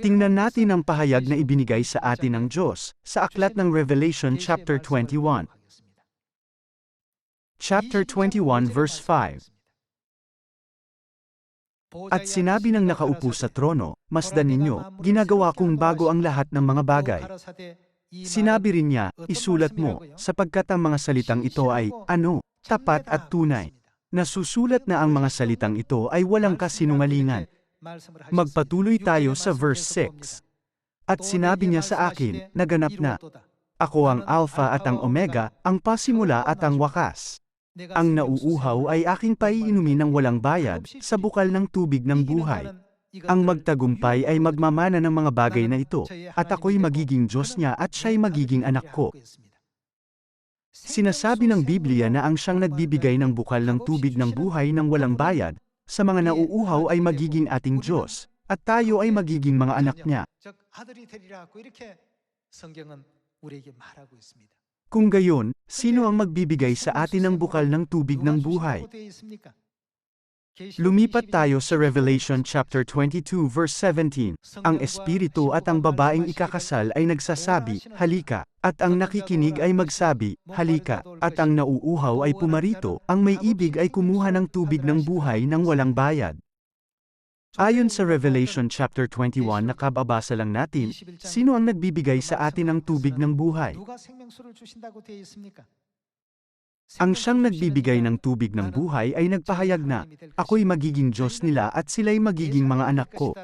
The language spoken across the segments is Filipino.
Tingnan natin ang pahayag na ibinigay sa atin ng Diyos sa aklat ng Revelation chapter 21. Chapter 21 verse 5. At sinabi ng nakaupo sa trono, Masdan ninyo, ginagawa kong bago ang lahat ng mga bagay. Sinabi rin niya, isulat mo, sapagkat ang mga salitang ito ay, ano, tapat at tunay. Nasusulat na ang mga salitang ito ay walang kasinungalingan. Magpatuloy tayo sa verse 6. At sinabi niya sa akin, naganap na. Ako ang Alpha at ang Omega, ang pasimula at ang wakas. Ang nauuhaw ay aking paiinumin ng walang bayad, sa bukal ng tubig ng buhay. Ang magtagumpay ay magmamana ng mga bagay na ito, at ako'y magiging Diyos niya at siya'y magiging anak ko. Sinasabi ng Biblia na ang siyang nagbibigay ng bukal ng tubig ng buhay ng walang bayad, sa mga nauuhaw ay magiging ating Diyos, at tayo ay magiging mga anak niya. Kung gayon, sino ang magbibigay sa atin ng bukal ng tubig ng buhay? Lumipat tayo sa Revelation chapter 22 verse 17. Ang espiritu at ang babaeng ikakasal ay nagsasabi, halika, at ang nakikinig ay magsabi, halika, at ang nauuhaw ay pumarito, ang may ibig ay kumuha ng tubig ng buhay ng walang bayad. Ayon sa Revelation chapter 21 na kababasa lang natin, sino ang nagbibigay sa atin ng tubig ng buhay? Ang siyang nagbibigay ng tubig ng buhay ay nagpahayag na, ako'y magiging Diyos nila at sila'y magiging mga anak ko.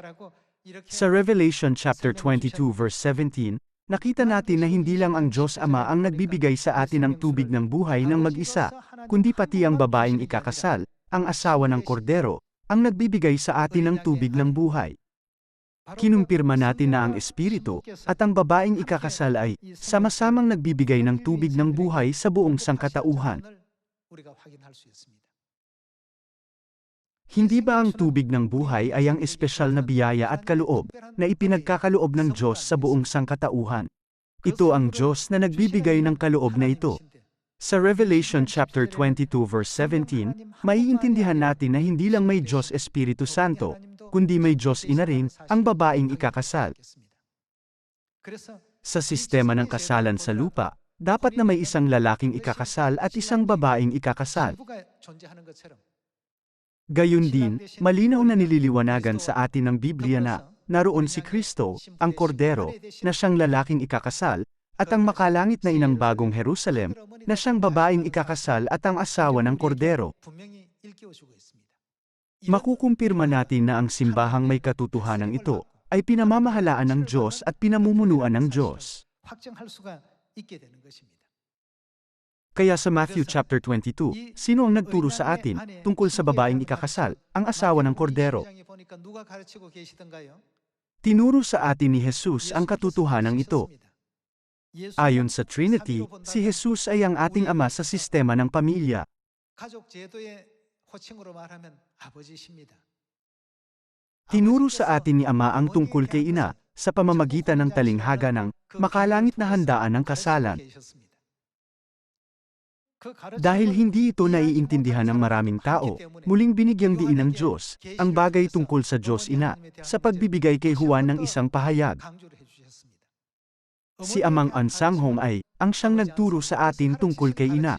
Sa Revelation chapter 22 verse 17, nakita natin na hindi lang ang Diyos Ama ang nagbibigay sa atin ng tubig ng buhay ng mag-isa, kundi pati ang babaeng ikakasal, ang asawa ng kordero, ang nagbibigay sa atin ng tubig ng buhay kinumpirma natin na ang espiritu at ang babaeng ikakasal ay sama-samang nagbibigay ng tubig ng buhay sa buong sangkatauhan. Hindi ba ang tubig ng buhay ay ang espesyal na biyaya at kaloob na ipinagkakaloob ng Diyos sa buong sangkatauhan? Ito ang Diyos na nagbibigay ng kaloob na ito. Sa Revelation chapter 22 verse 17, maiintindihan natin na hindi lang may Diyos Espiritu Santo, kundi may Diyos ina rin, ang babaeng ikakasal. Sa sistema ng kasalan sa lupa, dapat na may isang lalaking ikakasal at isang babaeng ikakasal. Gayun din, malinaw na nililiwanagan sa atin ng Biblia na, naroon si Kristo, ang kordero, na siyang lalaking ikakasal, at ang makalangit na inang bagong Jerusalem, na siyang babaeng ikakasal at ang asawa ng kordero. Makukumpirma natin na ang simbahang may katotohanan ito ay pinamamahalaan ng Diyos at pinamumunuan ng Diyos. Kaya sa Matthew chapter 22, sino ang nagturo sa atin tungkol sa babaeng ikakasal, ang asawa ng kordero? Tinuro sa atin ni Jesus ang katotohanan ito. Ayon sa Trinity, si Jesus ay ang ating ama sa sistema ng pamilya. Tinuro sa atin ni Ama ang tungkol kay Ina sa pamamagitan ng talinghaga ng makalangit na handaan ng kasalan. Dahil hindi ito naiintindihan ng maraming tao, muling binigyang diin ng Diyos ang bagay tungkol sa Diyos Ina sa pagbibigay kay Juan ng isang pahayag. Si Amang Ansanghong ay ang siyang nagturo sa atin tungkol kay Ina.